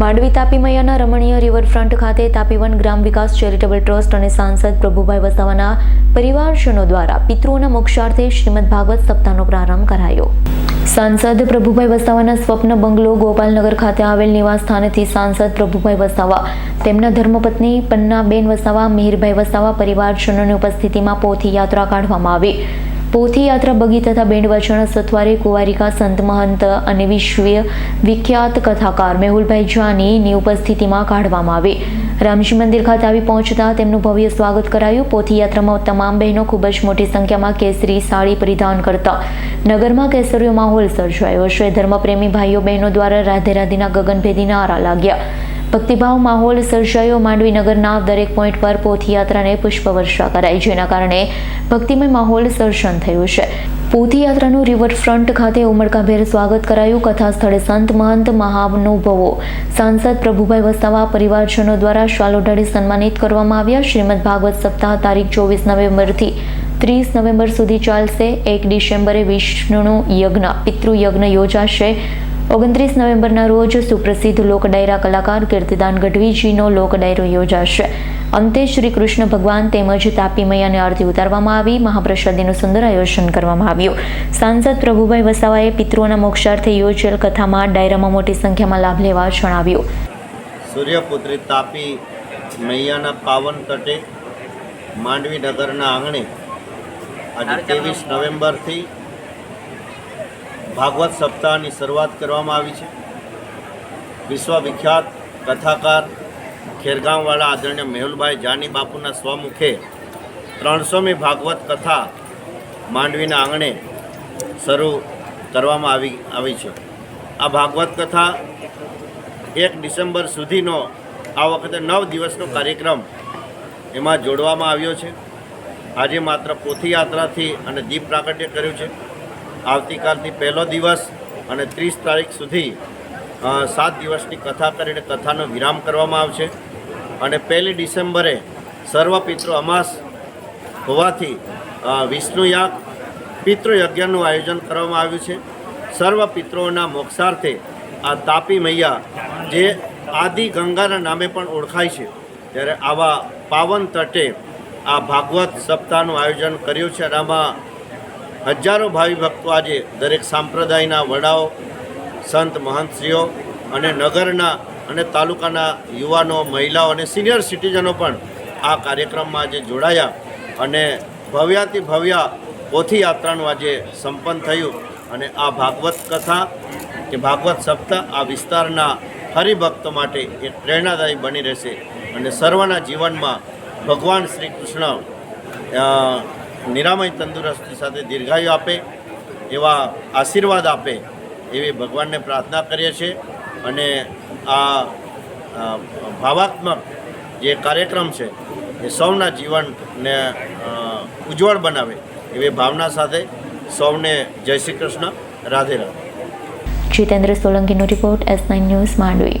માંડવી તાપી મૈયાના રમણીય રિવરફ્રન્ટ ખાતે તાપીવન ગ્રામ વિકાસ charitable trust અને સાંસદ પ્રભુભાઈ વસાવાના પરિવારજનો દ્વારા પિતૃઓના મોક્ષાર્થે શ્રીમદ ભાગવત સપ્તાહનો પ્રારંભ કરાયો. સાંસદ પ્રભુભાઈ વસાવાના સ્વપ્ન બંગલો ગોપાલનગર ખાતે આવેલ નિવાસ સ્થાનેથી સાંસદ પ્રભુભાઈ વસાવા, તેમના ધર્મપત્ની પન્નાબેન વસાવા, મિહિરભાઈ વસાવા પરિવારજનોની ઉપસ્થિતિમાં પોથી યાત્રા કાઢવામાં આવી. પોથી યાત્રા બગી તથા બેન્ડ વચન સથવારે કુવારિકા સંત મહંત અને વિશ્વીય વિખ્યાત કથાકાર મેહુલભાઈ જાનીની ઉપસ્થિતિમાં કાઢવામાં આવી. રામજી મંદિર ખાતે આવી પહોંચતા તેમનું ભવ્ય સ્વાગત કરાયું. પોથી યાત્રામાં તમામ બહેનો ખૂબ જ મોટી સંખ્યામાં કેસરી સાડી પરિધાન કરતા. નગરમાં કેસરીયો માહોલ સર્જાયો. છે ધર્મપ્રેમી ભાઈઓ બહેનો દ્વારા રાધે રાધેના ગગનભેદી નારા લાગ્યા. ભક્તિભાવ માહોલ સર્જાયો. માંડવી નગરના દરેક પોઈન્ટ પર પોથીયાત્રાને પુષ્પવર્ષા કરાઈ, જેના કારણે ભક્તિમય માહોલ સર્જન થયું છે. પોથીયાત્રાનું રિવરફ્રન્ટ ખાતે ઉમળકાભેર સ્વાગત કરાયું કથા સ્થળે સંત મહંત મહાનુભવો. સાંસદ પ્રભુભાઈ વસાવા, પરિવારજનો દ્વારા શાલ સન્માનિત કરવામાં આવ્યા. શ્રીમદ ભાગવત સપ્તાહ તારીખ ચોવીસ નવેમ્બરથી ત્રીસ નવેમ્બર સુધી ચાલશે. એક ડિસેમ્બરે વિષ્ણુનું યજ્ઞ, પિતૃયજ્ઞ યોજાશે. ઓગણત્રીસ નવેમ્બરના રોજ સુપ્રસિદ્ધ લોક ડાયરા કલાકાર કીર્તિદાન ગઢવીજીનો લોક ડાયરો યોજાશે. અંતે શ્રી કૃષ્ણ ભગવાન તેમજ તાપી મૈયાને આરતી ઉતારવામાં આવી. મહાપ્રસાદીનું સુંદર આયોજન કરવામાં આવ્યું. સાંસદ પ્રભુભાઈ વસાવાએ પિતૃઓના મોક્ષાર્થે યોજેલ કથામાં ડાયરામાં મોટી સંખ્યામાં લાભ લેવા જણાવ્યું. સૂર્યપુત્રી તાપી મૈયાના પાવન તટે માંડવી નગરના આંગણે આજે ત્રેવીસ નવેમ્બરથી ભાગવત સપ્તાહની શરૂઆત કરવામાં આવી છે. વિશ્વવિખ્યાત કથાકાર ખેરગામવાળા આદરણીય મેહુલભાઈ જાની બાપુના સ્વમુખે ત્રણસોમી ભાગવત કથા માંડવીના આંગણે શરૂ કરવામાં આવી આવી છે. આ ભાગવત કથા એક ડિસેમ્બર સુધીનો આ વખતે નવ દિવસનો કાર્યક્રમ એમાં જોડવામાં આવ્યો છે. આજે માત્ર પોથી યાત્રાથી અને દીપ પ્રાગટ્ય કર્યું છે. આવતીકાલથી પહેલો દિવસ અને ત્રીસ તારીખ સુધી સાત દિવસની કથા કરીને કથાનો વિરામ કરવામાં આવશે. અને પહેલી ડિસેમ્બરે સર્વ પિતૃ અમાસ હોવાથી વિષ્ણુયાગ પિતૃયજ્ઞનું આયોજન કરવામાં આવ્યું છે. સર્વ પિતૃઓના મોક્ષાર્થે આ તાપી મૈયા, જે આદિ ગંગાના નામે પણ ઓળખાય છે, ત્યારે આવા પાવન તટે આ ભાગવત સપ્તાહનું આયોજન કર્યું છે. અને આમાં હજારો ભાવિ ભક્તો આજે દરેક સંપ્રદાયના વડાઓ, સંત મહંતશ્રીઓ અને નગરના અને તાલુકાના યુવાનો, મહિલાઓ અને સિનિયર સિટીઝનો પણ આ કાર્યક્રમમાં આજે જોડાયા અને ભવ્યાતિ ભવ્ય પોથીયાત્રાનું આજે સંપન્ન થયું અને આ ભાગવત કથા કે ભાગવત સપ્તાહ આ વિસ્તારના હરિભક્તો માટે એક પ્રેરણાદાયી બની રહેશે અને સર્વના જીવનમાં ભગવાન શ્રી કૃષ્ણ નિરામય તંદુરસ્તી સાથે દીર્ઘાયુ આપે, એવા આશીર્વાદ આપે, એવી ભગવાનને પ્રાર્થના કરીએ છીએ. અને આ ભાવાત્મક જે કાર્યક્રમ છે, એ સૌના જીવનને ઉજ્જવળ બનાવે, એવી ભાવના સાથે સૌને જય Shri Krishna, Radhe Radhe. Jitendra સોલંકીનો report S nine news Mandvi.